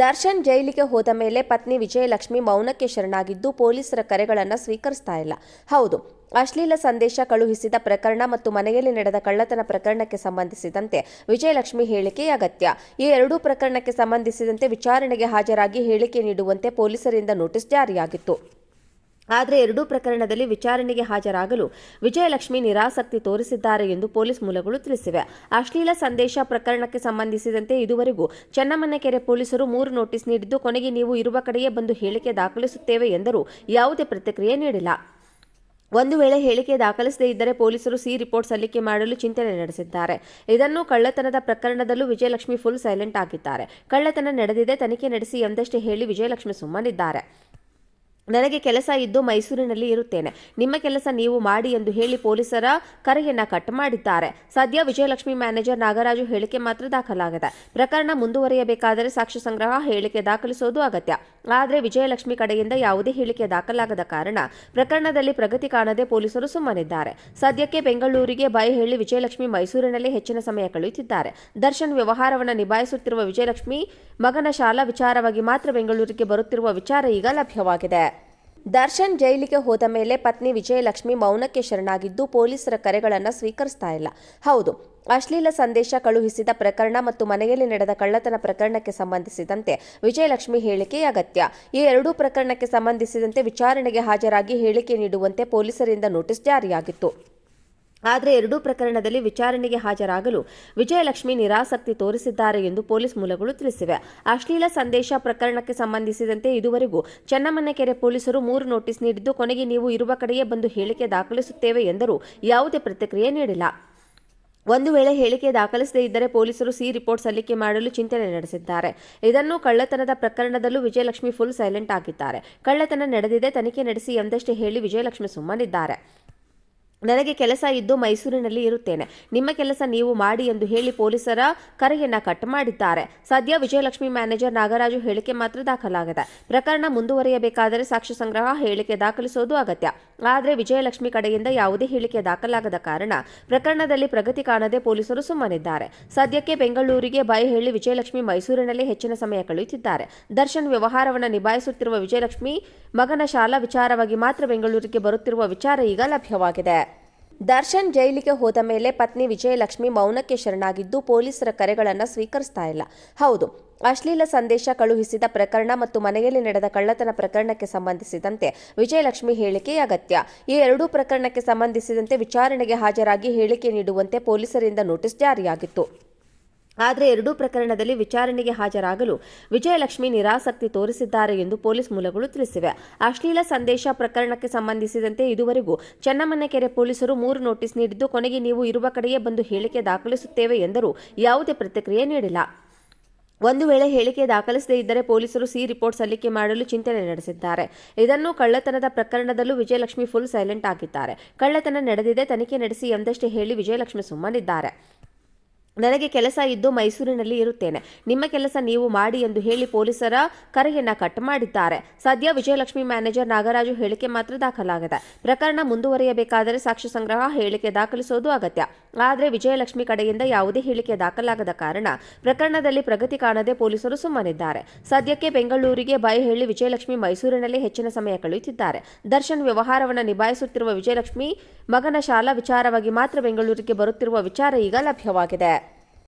ದರ್ಶನ್ ಜೈಲಿಗೆ ಹೋದ ಮೇಲೆ ಪತ್ನಿ ವಿಜಯಲಕ್ಷ್ಮಿ ಮೌನಕ್ಕೆ ಶರಣಾಗಿದ್ದು ಪೊಲೀಸರ ಕರೆಗಳನ್ನು ಸ್ವೀಕರಿಸ್ತಾ ಇಲ್ಲ. ಹೌದು, ಅಶ್ಲೀಲ ಸಂದೇಶ ಕಳುಹಿಸಿದ ಪ್ರಕರಣ ಮತ್ತು ಮನೆಯಲ್ಲಿ ನಡೆದ ಕಳ್ಳತನ ಪ್ರಕರಣಕ್ಕೆ ಸಂಬಂಧಿಸಿದಂತೆ ವಿಜಯಲಕ್ಷ್ಮಿ ಹೇಳಿಕೆ ಅಗತ್ಯ. ಈ ಎರಡೂ ಪ್ರಕರಣಕ್ಕೆ ಸಂಬಂಧಿಸಿದಂತೆ ವಿಚಾರಣೆಗೆ ಹಾಜರಾಗಿ ಹೇಳಿಕೆ ನೀಡುವಂತೆ ಪೊಲೀಸರಿಂದ ನೋಟಿಸ್ ಜಾರಿಯಾಗಿತ್ತು. ಆದರೆ ಎರಡೂ ಪ್ರಕರಣದಲ್ಲಿ ವಿಚಾರಣೆಗೆ ಹಾಜರಾಗಲು ವಿಜಯಲಕ್ಷ್ಮಿ ನಿರಾಸಕ್ತಿ ತೋರಿಸಿದ್ದಾರೆ ಎಂದು ಪೊಲೀಸ್ ಮೂಲಗಳು ತಿಳಿಸಿವೆ. ಅಶ್ಲೀಲ ಸಂದೇಶ ಪ್ರಕರಣಕ್ಕೆ ಸಂಬಂಧಿಸಿದಂತೆ ಇದುವರೆಗೂ ಚೆನ್ನಮನೆಕೆರೆ ಪೊಲೀಸರು ಮೂರು ನೋಟಿಸ್ ನೀಡಿದ್ದು, ಕೊನೆಗೆ ನೀವು ಇರುವ ಕಡೆಯೇ ಬಂದು ಹೇಳಿಕೆ ದಾಖಲಿಸುತ್ತೇವೆ ಎಂದರೂ ಯಾವುದೇ ಪ್ರತಿಕ್ರಿಯೆ ನೀಡಿಲ್ಲ. ಒಂದು ವೇಳೆ ಹೇಳಿಕೆ ದಾಖಲಿಸದೇ ಇದ್ದರೆ ಪೊಲೀಸರು ಸಿ ರಿಪೋರ್ಟ್ ಸಲ್ಲಿಕೆ ಮಾಡಲು ಚಿಂತನೆ ನಡೆಸಿದ್ದಾರೆ. ಇದನ್ನು ಕಳ್ಳತನದ ಪ್ರಕರಣದಲ್ಲೂ ವಿಜಯಲಕ್ಷ್ಮಿ ಫುಲ್ ಸೈಲೆಂಟ್ ಆಗಿದ್ದಾರೆ. ಕಳ್ಳತನ ನಡೆದಿದೆ, ತನಿಖೆ ನಡೆಸಿ ಎಂದಷ್ಟೇ ಹೇಳಿ ವಿಜಯಲಕ್ಷ್ಮಿ ಸುಮ್ಮನಿದ್ದಾರೆ. ನನಗೆ ಕೆಲಸ ಇದ್ದು ಮೈಸೂರಿನಲ್ಲಿ ಇರುತ್ತೇನೆ. ನಿಮ್ಮ ಕೆಲಸ ನೀವು ಮಾಡಿ ಎಂದು ಹೇಳಿ ಪೊಲೀಸರ ಕರೆಯನ್ನ ಕಟ್ ಮಾಡಿದ್ದಾರೆ. ಸದ್ಯ ವಿಜಯಲಕ್ಷ್ಮಿ ಮ್ಯಾನೇಜರ್ ನಾಗರಾಜು ಹೇಳಿಕೆ ಮಾತ್ರ ದಾಖಲಾಗಿದೆ. ಪ್ರಕರಣ ಮುಂದುವರಿಯಬೇಕಾದರೆ ಸಾಕ್ಷ್ಯ ಸಂಗ್ರಹ, ಹೇಳಿಕೆ ದಾಖಲಿಸೋದು ಅಗತ್ಯ. ಆದರೆ ವಿಜಯಲಕ್ಷ್ಮಿ ಕಡೆಯಿಂದ ಯಾವುದೇ ಹೇಳಿಕೆ ದಾಖಲಾಗದ ಕಾರಣ ಪ್ರಕರಣದಲ್ಲಿ ಪ್ರಗತಿ ಕಾಣದೆ ಪೊಲೀಸರು ಸುಮ್ಮನಿದ್ದಾರೆ. ಸದ್ಯಕ್ಕೆ ಬೆಂಗಳೂರಿಗೆ ಬೈ ಹೇಳಿ ವಿಜಯಲಕ್ಷ್ಮಿ ಮೈಸೂರಿನಲ್ಲಿ ಹೆಚ್ಚಿನ ಸಮಯ ಕಳೆಯುತ್ತಿದ್ದಾರೆ. ದರ್ಶನ್ ವ್ಯವಹಾರವನ್ನು ನಿಭಾಯಿಸುತ್ತಿರುವ ವಿಜಯಲಕ್ಷ್ಮಿ ಮಗನ ಶಾಲಾ ವಿಚಾರವಾಗಿ ಮಾತ್ರ ಬೆಂಗಳೂರಿಗೆ ಬರುತ್ತಿರುವ ವಿಚಾರ ಈಗ ಲಭ್ಯವಾಗಿದೆ. ದರ್ಶನ್ ಜೈಲಿಗೆ ಹೋದ ಮೇಲೆ ಪತ್ನಿ ವಿಜಯಲಕ್ಷ್ಮಿ ಮೌನಕ್ಕೆ ಶರಣಾಗಿದ್ದು ಪೊಲೀಸರ ಕರೆಗಳನ್ನು ಸ್ವೀಕರಿಸ್ತಾ ಇಲ್ಲ. ಹೌದು, ಅಶ್ಲೀಲ ಸಂದೇಶ ಕಳುಹಿಸಿದ ಪ್ರಕರಣ ಮತ್ತು ಮನೆಯಲ್ಲಿ ನಡೆದ ಕಳ್ಳತನ ಪ್ರಕರಣಕ್ಕೆ ಸಂಬಂಧಿಸಿದಂತೆ ವಿಜಯಲಕ್ಷ್ಮಿ ಹೇಳಿಕೆ ಅಗತ್ಯ. ಈ ಎರಡೂ ಪ್ರಕರಣಕ್ಕೆ ಸಂಬಂಧಿಸಿದಂತೆ ವಿಚಾರಣೆಗೆ ಹಾಜರಾಗಿ ಹೇಳಿಕೆ ನೀಡುವಂತೆ ಪೊಲೀಸರಿಂದ ನೋಟಿಸ್ ಜಾರಿಯಾಗಿತ್ತು. ಆದರೆ ಎರಡೂ ಪ್ರಕರಣದಲ್ಲಿ ವಿಚಾರಣೆಗೆ ಹಾಜರಾಗಲು ವಿಜಯಲಕ್ಷ್ಮಿ ನಿರಾಸಕ್ತಿ ತೋರಿಸಿದ್ದಾರೆ ಎಂದು ಪೊಲೀಸ್ ಮೂಲಗಳು ತಿಳಿಸಿವೆ. ಅಶ್ಲೀಲ ಸಂದೇಶ ಪ್ರಕರಣಕ್ಕೆ ಸಂಬಂಧಿಸಿದಂತೆ ಇದುವರೆಗೂ ಚೆನ್ನಮನೆಕೆರೆ ಪೊಲೀಸರು ಮೂರು ನೋಟಿಸ್ ನೀಡಿದ್ದು, ಕೊನೆಗೆ ನೀವು ಇರುವ ಕಡೆಯೇ ಬಂದು ಹೇಳಿಕೆ ದಾಖಲಿಸುತ್ತೇವೆ ಎಂದರೂ ಯಾವುದೇ ಪ್ರತಿಕ್ರಿಯೆ ನೀಡಿಲ್ಲ. ಒಂದು ವೇಳೆ ಹೇಳಿಕೆ ದಾಖಲಿಸದೇ ಇದ್ದರೆ ಪೊಲೀಸರು ಸಿ ರಿಪೋರ್ಟ್ ಸಲ್ಲಿಕೆ ಮಾಡಲು ಚಿಂತನೆ ನಡೆಸಿದ್ದಾರೆ. ಇದನ್ನು ಕಳ್ಳತನದ ಪ್ರಕರಣದಲ್ಲೂ ವಿಜಯಲಕ್ಷ್ಮಿ ಫುಲ್ ಸೈಲೆಂಟ್ ಆಗಿದ್ದಾರೆ. ಕಳ್ಳತನ ನಡೆದಿದೆ, ತನಿಖೆ ನಡೆಸಿ ಎಂದಷ್ಟೇ ಹೇಳಿ ವಿಜಯಲಕ್ಷ್ಮಿ ಸುಮ್ಮನಿದ್ದಾರೆ. ನನಗೆ ಕೆಲಸ ಇದ್ದು ಮೈಸೂರಿನಲ್ಲಿ ಇರುತ್ತೇನೆ. ನಿಮ್ಮ ಕೆಲಸ ನೀವು ಮಾಡಿ ಎಂದು ಹೇಳಿ ಪೊಲೀಸರ ಕರೆಯನ್ನ ಕಟ್ ಮಾಡಿದ್ದಾರೆ. ಸದ್ಯ ವಿಜಯಲಕ್ಷ್ಮಿ ಮ್ಯಾನೇಜರ್ ನಾಗರಾಜು ಹೇಳಿಕೆ ಮಾತ್ರ ದಾಖಲಾಗಿದೆ. ಪ್ರಕರಣ ಮುಂದುವರಿಯಬೇಕಾದರೆ ಸಾಕ್ಷ್ಯ ಸಂಗ್ರಹ ಹೇಳಿಕೆ ದಾಖಲಿಸೋದು ಅಗತ್ಯ. ಆದರೆ ವಿಜಯಲಕ್ಷ್ಮಿ ಕಡೆಯಿಂದ ಯಾವುದೇ ಹೇಳಿಕೆ ದಾಖಲಾಗದ ಕಾರಣ ಪ್ರಕರಣದಲ್ಲಿ ಪ್ರಗತಿ ಕಾಣದೆ ಪೊಲೀಸರು ಸುಮ್ಮನಿದ್ದಾರೆ. ಸದ್ಯಕ್ಕೆ ಬೆಂಗಳೂರಿಗೆ ಬೈ ಹೇಳಿ ವಿಜಯಲಕ್ಷ್ಮಿ ಮೈಸೂರಿನಲ್ಲಿ ಹೆಚ್ಚಿನ ಸಮಯ ಕಳೆಯುತ್ತಿದ್ದಾರೆ. ದರ್ಶನ್ ವ್ಯವಹಾರವನ್ನು ನಿಭಾಯಿಸುತ್ತಿರುವ ವಿಜಯಲಕ್ಷ್ಮಿ ಮಗನ ಶಾಲಾ ವಿಚಾರವಾಗಿ ಮಾತ್ರ ಬೆಂಗಳೂರಿಗೆ ಬರುತ್ತಿರುವ ವಿಚಾರ ಈಗ ಲಭ್ಯವಾಗಿದೆ. ದರ್ಶನ್ ಜೈಲಿಗೆ ಹೋದ ಮೇಲೆ ಪತ್ನಿ ವಿಜಯಲಕ್ಷ್ಮಿ ಮೌನಕ್ಕೆ ಶರಣಾಗಿದ್ದು ಪೊಲೀಸರ ಕರೆಗಳನ್ನು ಸ್ವೀಕರಿಸ್ತಾ ಇಲ್ಲ. ಹೌದು, ಅಶ್ಲೀಲ ಸಂದೇಶ ಕಳುಹಿಸಿದ ಪ್ರಕರಣ ಮತ್ತು ಮನೆಯಲ್ಲಿ ನಡೆದ ಕಳ್ಳತನ ಪ್ರಕರಣಕ್ಕೆ ಸಂಬಂಧಿಸಿದಂತೆ ವಿಜಯಲಕ್ಷ್ಮಿ ಹೇಳಿಕೆ ಅಗತ್ಯ. ಈ ಎರಡೂ ಪ್ರಕರಣಕ್ಕೆ ಸಂಬಂಧಿಸಿದಂತೆ ವಿಚಾರಣೆಗೆ ಹಾಜರಾಗಿ ಹೇಳಿಕೆ ನೀಡುವಂತೆ ಪೊಲೀಸರಿಂದ ನೋಟಿಸ್ ಜಾರಿಯಾಗಿತ್ತು. ಆದರೆ ಎರಡೂ ಪ್ರಕರಣದಲ್ಲಿ ವಿಚಾರಣೆಗೆ ಹಾಜರಾಗಲು ವಿಜಯಲಕ್ಷ್ಮಿ ನಿರಾಸಕ್ತಿ ತೋರಿಸಿದ್ದಾರೆ ಎಂದು ಪೊಲೀಸ್ ಮೂಲಗಳು ತಿಳಿಸಿವೆ. ಅಶ್ಲೀಲ ಸಂದೇಶ ಪ್ರಕರಣಕ್ಕೆ ಸಂಬಂಧಿಸಿದಂತೆ ಇದುವರೆಗೂ ಚೆನ್ನಮನೆಕೆರೆ ಪೊಲೀಸರು ಮೂರು ನೋಟಿಸ್ ನೀಡಿದ್ದು, ಕೊನೆಗೆ ನೀವು ಇರುವ ಕಡೆಯೇ ಬಂದು ಹೇಳಿಕೆ ದಾಖಲಿಸುತ್ತೇವೆ ಎಂದರೂ ಯಾವುದೇ ಪ್ರತಿಕ್ರಿಯೆ ನೀಡಿಲ್ಲ. ಒಂದು ವೇಳೆ ಹೇಳಿಕೆ ದಾಖಲಿಸದೇ ಇದ್ದರೆ ಪೊಲೀಸರು ಸಿ ರಿಪೋರ್ಟ್ ಸಲ್ಲಿಕೆ ಮಾಡಲು ಚಿಂತನೆ ನಡೆಸಿದ್ದಾರೆ. ಇದನ್ನು ಕಳ್ಳತನದ ಪ್ರಕರಣದಲ್ಲೂ ವಿಜಯಲಕ್ಷ್ಮಿ ಫುಲ್ ಸೈಲೆಂಟ್ ಆಗಿದ್ದಾರೆ. ಕಳ್ಳತನ ನಡೆದಿದೆ, ತನಿಖೆ ನಡೆಸಿ ಎಂದಷ್ಟೇ ಹೇಳಿ ವಿಜಯಲಕ್ಷ್ಮಿ ಸುಮ್ಮನಿದ್ದಾರೆ. ನನಗೆ ಕೆಲಸ ಇದ್ದು ಮೈಸೂರಿನಲ್ಲಿ ಇರುತ್ತೇನೆ. ನಿಮ್ಮ ಕೆಲಸ ನೀವು ಮಾಡಿ ಎಂದು ಹೇಳಿ ಪೊಲೀಸರ ಕರೆಯನ್ನ ಕಟ್ ಮಾಡಿದ್ದಾರೆ. ಸದ್ಯ ವಿಜಯಲಕ್ಷ್ಮಿ ಮ್ಯಾನೇಜರ್ ನಾಗರಾಜು ಹೇಳಿಕೆ ಮಾತ್ರ ದಾಖಲಾಗಿದೆ. ಪ್ರಕರಣ ಮುಂದುವರಿಯಬೇಕಾದರೆ ಸಾಕ್ಷ್ಯ ಸಂಗ್ರಹ, ಹೇಳಿಕೆ ದಾಖಲಿಸುವುದು ಅಗತ್ಯ. ಆದರೆ ವಿಜಯಲಕ್ಷ್ಮಿ ಕಡೆಯಿಂದ ಯಾವುದೇ ಹೇಳಿಕೆ ದಾಖಲಾಗದ ಕಾರಣ ಪ್ರಕರಣದಲ್ಲಿ ಪ್ರಗತಿ ಕಾಣದೆ ಪೊಲೀಸರು ಸುಮ್ಮನಿದ್ದಾರೆ. ಸದ್ಯಕ್ಕೆ ಬೆಂಗಳೂರಿಗೆ ಬೈ ಹೇಳಿ ವಿಜಯಲಕ್ಷ್ಮಿ ಮೈಸೂರಿನಲ್ಲಿ ಹೆಚ್ಚಿನ ಸಮಯ ಕಳೆಯುತ್ತಿದ್ದಾರೆ. ದರ್ಶನ್ ವ್ಯವಹಾರವನ್ನು ನಿಭಾಯಿಸುತ್ತಿರುವ ವಿಜಯಲಕ್ಷ್ಮಿ ಮಗನ ಶಾಲಾ ವಿಚಾರವಾಗಿ ಮಾತ್ರ ಬೆಂಗಳೂರಿಗೆ ಬರುತ್ತಿರುವ ವಿಚಾರ ಈಗ ಲಭ್ಯವಾಗಿದೆ.